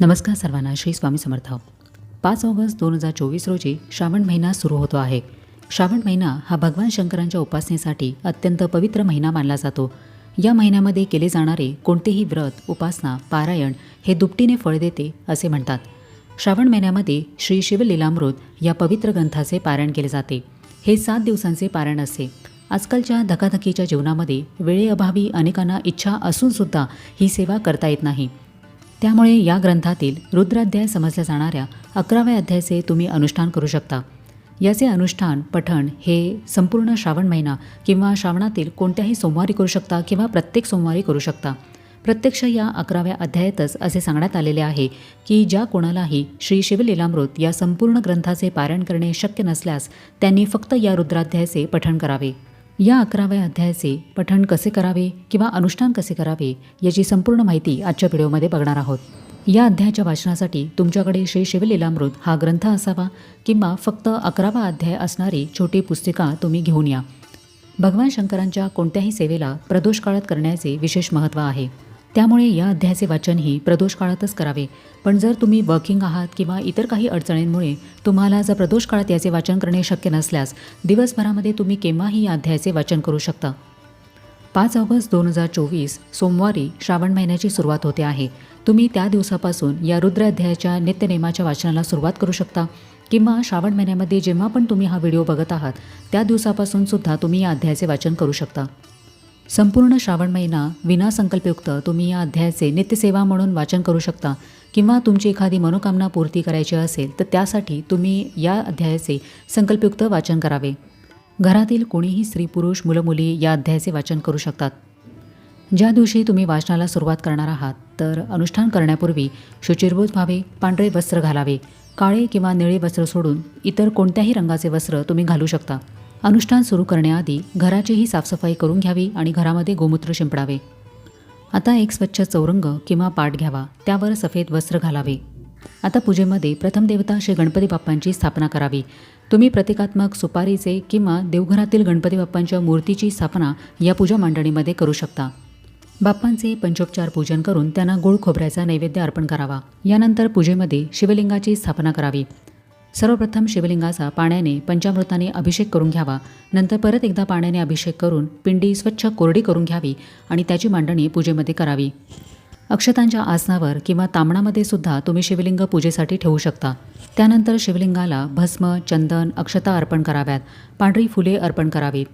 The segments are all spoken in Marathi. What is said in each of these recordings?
नमस्कार सर्वांना श्री स्वामी समर्थ. पाच ऑगस्ट दोन हजार चोवीस रोजी श्रावण महिना सुरू होतो आहे. श्रावण महिना हा भगवान शंकरांच्या उपासनेसाठी अत्यंत पवित्र महिना मानला जातो. या महिन्यामध्ये केले जाणारे कोणतेही व्रत उपासना पारायण हे दुपटीने फळ देते असे म्हणतात. श्रावण महिन्यामध्ये श्री शिवलीलामृत या पवित्र ग्रंथाचे पारायण केले जाते. हे सात दिवसांचे पारायण असते. आजकालच्या धकाधकीच्या जीवनामध्ये वेळेअभावी अनेकांना इच्छा असूनसुद्धा ही सेवा करता येत नाही. त्यामुळे या ग्रंथातील रुद्राध्याय समजल्या जाणाऱ्या अकराव्या अध्यायाचे तुम्ही अनुष्ठान करू शकता. याचे अनुष्ठान पठण हे संपूर्ण श्रावण महिना किंवा श्रावणातील कोणत्याही सोमवारी करू शकता किंवा प्रत्येक सोमवारी करू शकता. प्रत्यक्ष या अकराव्या अध्यायातच असे सांगण्यात आलेले आहे की ज्या कोणालाही श्री शिवलीलामृत या संपूर्ण ग्रंथाचे पारायण करणे शक्य नसल्यास त्यांनी फक्त या रुद्राध्यायाचे पठण करावे. या अकराव्या अध्यायाचे पठण कसे करावे किंवा अनुष्ठान कसे करावे याची संपूर्ण माहिती आजच्या व्हिडिओमध्ये बघणार आहोत. या अध्यायाच्या वाचनासाठी तुमच्याकडे श्री शिवलीलामृत हा ग्रंथ असावा किंवा फक्त अकरावा अध्याय असणारी छोटी पुस्तिका तुम्ही घेऊन या. भगवान शंकरांच्या कोणत्याही सेवेला प्रदोष काळात करण्याचे विशेष महत्त्व आहे. त्यामुळे या अध्यायाचे वाचनही प्रदोष काळातच करावे. पण जर तुम्ही वर्किंग आहात किंवा इतर काही अडचणींमुळे तुम्हाला जर प्रदोष काळात याचे वाचन करणे शक्य नसल्यास दिवसभरामध्ये तुम्ही केव्हाही या अध्यायाचे वाचन करू शकता. पाच ऑगस्ट दोन हजार चोवीस सोमवारी श्रावण महिन्याची सुरुवात होते आहे. तुम्ही त्या दिवसापासून या रुद्र अध्यायाच्या नित्यनेमाच्या वाचनाला सुरुवात करू शकता किंवा श्रावण महिन्यामध्ये जेव्हा पण तुम्ही हा व्हिडिओ बघत आहात त्या दिवसापासून सुद्धा तुम्ही या अध्यायाचे वाचन करू शकता. संपूर्ण श्रावण महिना विनासंकल्पयुक्त तुम्ही या अध्यायाचे नित्यसेवा म्हणून वाचन करू शकता. किंवा तुमची एखादी मनोकामना पूर्ती करायची असेल तर त्यासाठी तुम्ही या अध्यायाचे संकल्पयुक्त वाचन करावे. घरातील कोणीही स्त्री पुरुष मुलं मुली या अध्यायाचे वाचन करू शकतात. ज्या दिवशी तुम्ही वाचनाला सुरुवात करणार आहात तर अनुष्ठान करण्यापूर्वी शुचिरभूत व्हावे पांढरे वस्त्र घालावे काळे किंवा निळे वस्त्र सोडून इतर कोणत्याही रंगाचे वस्त्र तुम्ही घालू शकता. अनुष्ठान सुरू करण्याआधी घराचीही साफसफाई करून घ्यावी आणि घरामध्ये गोमूत्र शिंपडावे. आता एक स्वच्छ चौरंग किंवा पाट घ्यावा त्यावर सफेद वस्त्र घालावे. आता पूजेमध्ये प्रथम देवता श्री गणपती बाप्पांची स्थापना करावी. तुम्ही प्रतिकात्मक सुपारीचे किंवा देवघरातील गणपती बाप्पांच्या मूर्तीची स्थापना या पूजा मांडणीमध्ये करू शकता. बाप्पांचे पंचोपचार पूजन करून त्यांना गुळ खोबऱ्याचा नैवेद्य अर्पण करावा. यानंतर पूजेमध्ये शिवलिंगाची स्थापना करावी. सर्वप्रथम शिवलिंगाचा पाण्याने पंचामृताने अभिषेक करून घ्यावा. नंतर परत एकदा पाण्याने अभिषेक करून पिंडी स्वच्छ कोरडी करून घ्यावी आणि त्याची मांडणी पूजेमध्ये करावी. अक्षतांच्या आसनावर किंवा तांबणामध्ये सुद्धा तुम्ही शिवलिंग पूजेसाठी ठेवू शकता. त्यानंतर शिवलिंगाला भस्म चंदन अक्षता अर्पण कराव्यात. पांढरी फुले अर्पण करावीत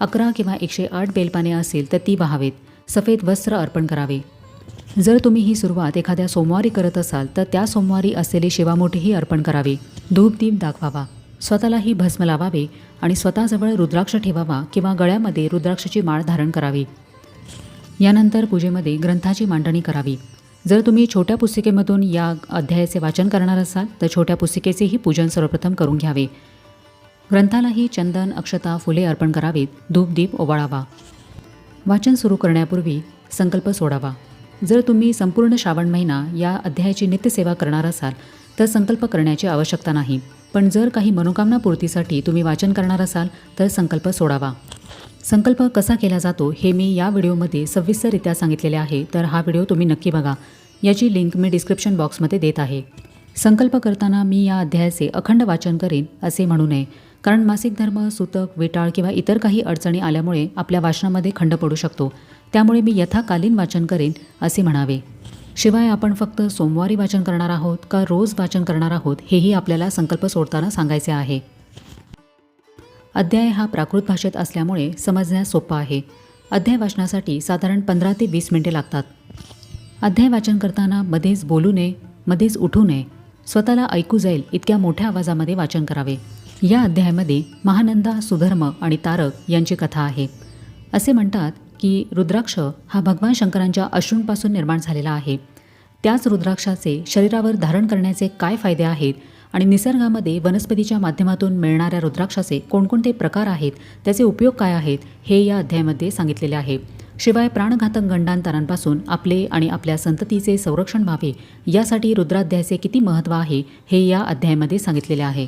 अकरा किंवा एकशे आठ बेलपाने असेल तर ती वाहावेत. सफेद वस्त्र अर्पण करावे. जर तुम्ही ही सुरुवात एखाद्या सोमवारी करत असाल तर त्या सोमवारी असलेली शिवामोठीही अर्पण करावी. धूपदीप दाखवावा. स्वतःलाही भस्म लावावे आणि स्वतःजवळ रुद्राक्ष ठेवावा किंवा गळ्यामध्ये रुद्राक्षाची माळ धारण करावी. यानंतर पूजेमध्ये ग्रंथाची मांडणी करावी. जर तुम्ही छोट्या पुस्तिकेमधून या अध्यायाचे वाचन करणार असाल तर छोट्या पुस्तिकेचेही पूजन सर्वप्रथम करून घ्यावे. ग्रंथालाही चंदन अक्षता फुले अर्पण करावीत धूपदीप ओवाळावा. वाचन सुरू करण्यापूर्वी संकल्प सोडावा. जर तुम्ही संपूर्ण श्रावण महिना या अध्यायाची नित्यसेवा करणार असाल तर संकल्प करण्याची आवश्यकता नाही. पण जर काही मनोकामना पूर्तीसाठी तुम्ही वाचन करणार असाल तर संकल्प सोडावा. संकल्प कसा केला जातो हे मी या व्हिडिओमध्ये सविस्तररित्या सांगितलेले आहे तर हा व्हिडिओ तुम्ही नक्की बघा. याची लिंक मी डिस्क्रिप्शन बॉक्समध्ये देत आहे. संकल्प करताना मी या अध्यायाचे अखंड वाचन करीन असे म्हणू नये. कारण मासिक धर्म सुतक विटाळ किंवा इतर काही अडचणी आल्यामुळे आपल्या वाचनामध्ये खंड पडू शकतो. त्यामुळे मी यथाकालीन वाचन करेन असे म्हणावे. शिवाय आपण फक्त सोमवारी वाचन करणार आहोत का रोज वाचन करणार आहोत हेही आपल्याला संकल्प सोडताना सांगायचे आहे. अध्याय हा प्राकृत भाषेत असल्यामुळे समजण्यास सोपा आहे. अध्याय वाचनासाठी साधारण पंधरा ते वीस मिनिटे लागतात. अध्याय वाचन करताना मध्येच बोलू नये मध्येच उठू नये स्वतःला ऐकू जाईल इतक्या मोठ्या आवाजामध्ये वाचन करावे. या अध्यायामध्ये महानंदा सुधर्म आणि तारक यांची कथा आहे. असे म्हणतात की रुद्राक्ष हा भगवान शंकरांच्या अश्रूंपासून निर्माण झालेला आहे. त्याच रुद्राक्षाचे शरीरावर धारण करण्याचे काय फायदे आहेत आणि निसर्गामध्ये वनस्पतीच्या माध्यमातून मिळणाऱ्या रुद्राक्षाचे कोणकोणते प्रकार आहेत त्याचे उपयोग काय आहेत हे या अध्यायामध्ये सांगितलेले आहे. शिवाय प्राणघातक गंडांतरांपासून आपले आणि आपल्या संततीचे संरक्षण व्हावे यासाठी रुद्राध्यायाचे किती महत्त्व आहे हे या अध्यायामध्ये सांगितलेले आहे.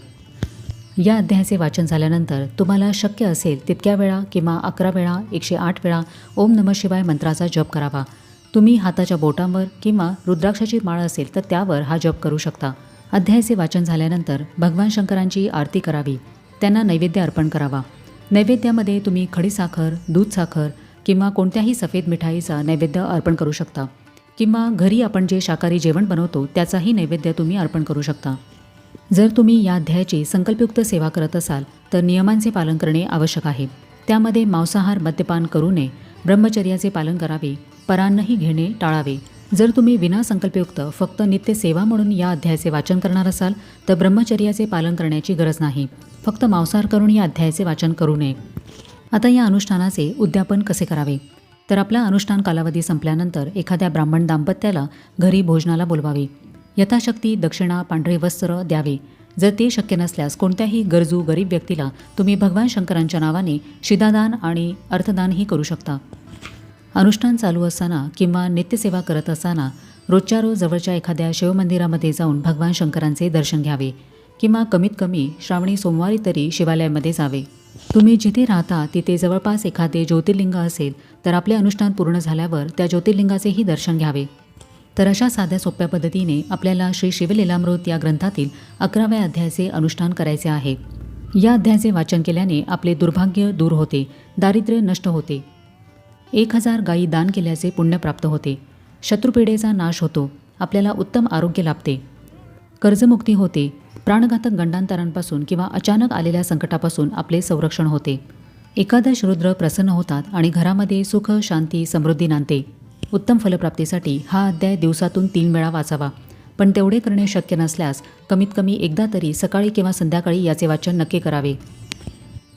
या अध्यायाचे वाचन झाल्यानंतर तुम्हाला शक्य असेल तितक्या वेळा किंवा अकरा वेळा एकशे आठ वेळा ओम नम शिवाय मंत्राचा जप करावा. तुम्ही हाताच्या बोटांवर किंवा रुद्राक्षाची माळ असेल तर त्यावर हा जप करू शकता. अध्यायाचे वाचन झाल्यानंतर भगवान शंकरांची आरती करावी. त्यांना नैवेद्य अर्पण करावा. नैवेद्यामध्ये तुम्ही खडीसाखर दूध साखर किंवा कोणत्याही सफेद मिठाईचा नैवेद्य अर्पण करू शकता. किंवा घरी आपण जे शाकाहारी जेवण बनवतो त्याचाही नैवेद्य तुम्ही अर्पण करू शकता. जर तुम्ही या अध्यायाची संकल्पयुक्त सेवा करत असाल तर नियमांचे पालन करणे आवश्यक आहे. त्यामध्ये मांसाहार मद्यपान करू नये ब्रह्मचर्याचे पालन करावे परान्नही घेणे टाळावे. जर तुम्ही विना संकल्पयुक्त फक्त नित्य सेवा म्हणून या अध्यायाचे वाचन करणार असाल तर ब्रह्मचर्याचे पालन करण्याची गरज नाही. फक्त मांसाहार करून या अध्यायाचे वाचन करू नये. आता या अनुष्ठानाचे उद्यापन कसे करावे? तर आपला अनुष्ठान कालावधी संपल्यानंतर एखाद्या ब्राह्मण दाम्पत्याला घरी भोजनाला बोलवावे. यथाशक्ती दक्षिणा पांढरे वस्त्र द्यावे. जर ते शक्य नसल्यास कोणत्याही गरजू गरीब व्यक्तीला तुम्ही भगवान शंकरांच्या नावाने शिदादान आणि अर्थदानही करू शकता. अनुष्ठान चालू असताना किंवा नित्यसेवा करत असताना रोजच्या रोज जवळच्या एखाद्या शिवमंदिरामध्ये जाऊन भगवान शंकरांचे दर्शन घ्यावे किंवा कमीत कमी श्रावणी सोमवारी तरी शिवालयामध्ये जावे. तुम्ही जिथे राहता तिथे जवळपास एखादे ज्योतिर्लिंग असेल तर आपले अनुष्ठान पूर्ण झाल्यावर त्या ज्योतिर्लिंगाचेही दर्शन घ्यावे. तर अशा साध्या सोप्या पद्धतीने आपल्याला श्री शिवलीलामृत या ग्रंथातील अकराव्या अध्यायाचे अनुष्ठान करायचे आहे. या अध्यायाचे वाचन केल्याने आपले दुर्भाग्य दूर होते दारिद्र्य नष्ट होते. एक हजार गायी दान केल्याचे पुण्य प्राप्त होते. शत्रुपिढेचा नाश होतो आपल्याला उत्तम आरोग्य लाभते. कर्जमुक्ती होते प्राणघातक गंडांतरांपासून किंवा अचानक आलेल्या संकटापासून आपले संरक्षण होते. एकादश रुद्र प्रसन्न होतात आणि घरामध्ये सुख शांती समृद्धी नांदते. उत्तम फलप्राप्तीसाठी हा अध्याय दिवसातून तीन वेळा वाचावा. पण तेवढे करणे शक्य नसल्यास कमीत कमी एकदा तरी सकाळी किंवा संध्याकाळी याचे वाचन नक्की करावे.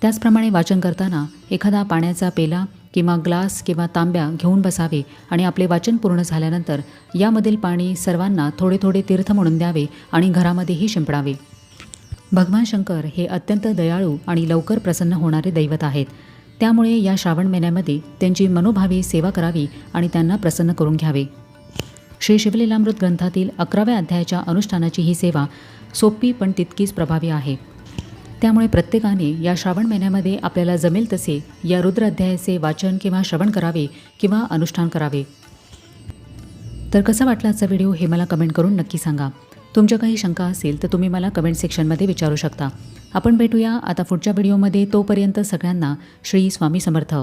त्याचप्रमाणे वाचन करताना एखादा पाण्याचा पेला किंवा ग्लास किंवा तांब्या घेऊन बसावे आणि आपले वाचन पूर्ण झाल्यानंतर यामधील पाणी सर्वांना थोडे थोडे तीर्थ म्हणून द्यावे आणि घरामध्येही शिंपडावे. भगवान शंकर हे अत्यंत दयाळू आणि लवकर प्रसन्न होणारे दैवत आहेत. त्यामुळे या श्रावण महिन्यामध्ये त्यांची मनोभावी सेवा करावी आणि त्यांना प्रसन्न करून घ्यावे. श्री शिवलीलामृत ग्रंथातील अकराव्या अध्यायाच्या अनुष्ठानाची ही सेवा सोपी पण तितकीच प्रभावी आहे. त्यामुळे प्रत्येकाने या श्रावण महिन्यामध्ये आपल्याला जमेल तसे या रुद्राध्यायाचे वाचन किंवा श्रवण करावे किंवा अनुष्ठान करावे. तर कसा वाटला आजचा व्हिडिओ हे मला कमेंट करून नक्की सांगा. तुमच्या काही शंका असेल तर तुम्ही मला कमेंट सेक्शनमध्ये विचारू शकता. आपण भेटूया आता पुढच्या व्हिडिओमध्ये तोपर्यंत सगळ्यांना श्री स्वामी समर्थ.